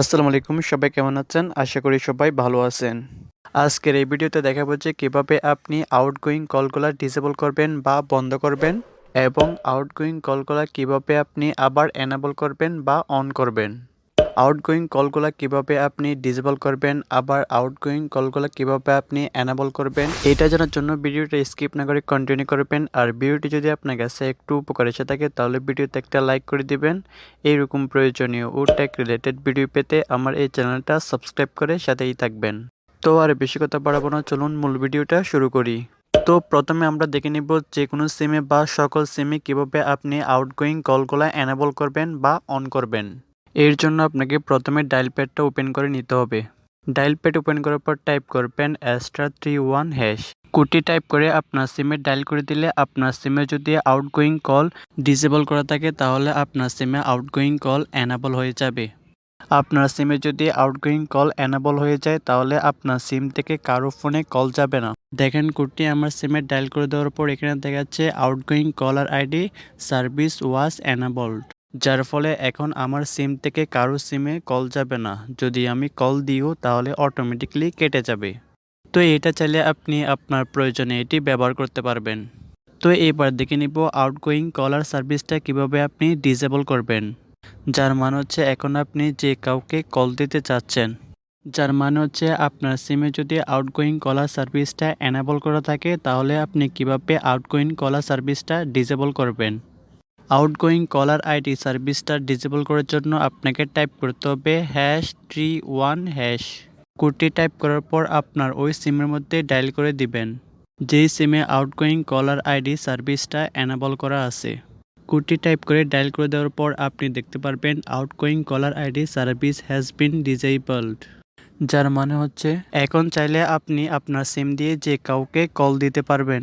আসসালামু আলাইকুম, সবাই কেমন আছেন? আশা করি সবাই ভালো আছেন। আজকের এই ভিডিওতে দেখাবো যে কীভাবে আপনি আউটগোয়িং কলগুলা ডিসেবল করবেন বা বন্ধ করবেন এবং আউটগোয়িং কলগুলা কীভাবে আপনি আবার এনাবল করবেন বা অন করবেন। আউটগোয়িং কলগুলা কীভাবে আপনি ডিসেবল করবেন, আবার আউটগোয়িং কলগুলা কীভাবে আপনি এনাবল করবেন, এটা জানার জন্য ভিডিওটা স্কিপ না করে কন্টিনিউ করবেন। আর ভিডিওটি যদি আপনার কাছে একটু উপকার এসে থাকে, তাহলে ভিডিওতে একটা লাইক করে দিবেন। এইরকম প্রয়োজনীয় ও টেক রিলেটেড ভিডিও পেতে আমার এই চ্যানেলটা সাবস্ক্রাইব করে সাথেই থাকবেন। তো আর বেশি কথা বাড়াবো না, চলুন মূল ভিডিওটা শুরু করি। তো প্রথমে আমরা দেখে নিব যে কোনো সিমে বা সকল সিমে কীভাবে আপনি আউটগোয়িং কলগুলা এনাবল করবেন বা অন করবেন। এর জন্য আপনাকে প্রথমে ডায়াল প্যাডটা ওপেন করে নিতে হবে। ডায়াল প্যাড ওপেন করার পর টাইপ করবেন অ্যাস্ট্রা থ্রি ওয়ান হ্যাশ কুটি টাইপ করে আপনার সিমে ডায়াল করে দিলে আপনার সিমে যদি আউটগোয়িং কল ডিসেবল করা থাকে, তাহলে আপনার সিমে আউটগোয়িং কল অ্যানাবল হয়ে যাবে। আপনার সিমে যদি আউটগোয়িং কল অ্যানাবল হয়ে যায়, তাহলে আপনার সিম থেকে কারও ফোনে কল যাবে না। দেখেন কোডটি আমার সিমে ডায়াল করে দেওয়ার পর এখানে দেখাচ্ছে outgoing caller ID service was enabled যার ফলে এখন আমার সিম থেকে কারও সিমে কল যাবে না। যদি আমি কল দিও, তাহলে অটোমেটিকলি কেটে যাবে। তো এটা চাইলে আপনি আপনার প্রয়োজনে এটি ব্যবহার করতে পারবেন। তো এবার দেখে নিব আউটগোয়িং কলার সার্ভিসটা কীভাবে আপনি ডিসেবল করবেন। যার মানে হচ্ছে এখন আপনি যে কাউকে কল দিতে চাচ্ছেন, যার মানে হচ্ছে আপনার সিমে যদি আউটগোয়িং কলার সার্ভিসটা অ্যানাবল করা থাকে, তাহলে আপনি কীভাবে আউটগোয়িং কলার সার্ভিসটা ডিসেবল করবেন? আউটগোয়িং কলার আইডি সার্ভিসটা ডিসেবল করার জন্য আপনাকে টাইপ করতে হবে হ্যাশ থ্রি ওয়ান হ্যাশ কোডটি টাইপ করার পর আপনার ওই সিমের মধ্যে ডায়াল করে দিবেন। যেই সিমে আউটগোয়িং কলার আইডি সার্ভিসটা অ্যানাবল করা আছে। কোডটি টাইপ করে ডায়াল করে দেওয়ার পর আপনি দেখতে পারবেন outgoing caller ID service has been disabled যার মানে হচ্ছে, এখন চাইলে আপনি আপনার সিম দিয়ে যে কাউকে কল দিতে পারবেন।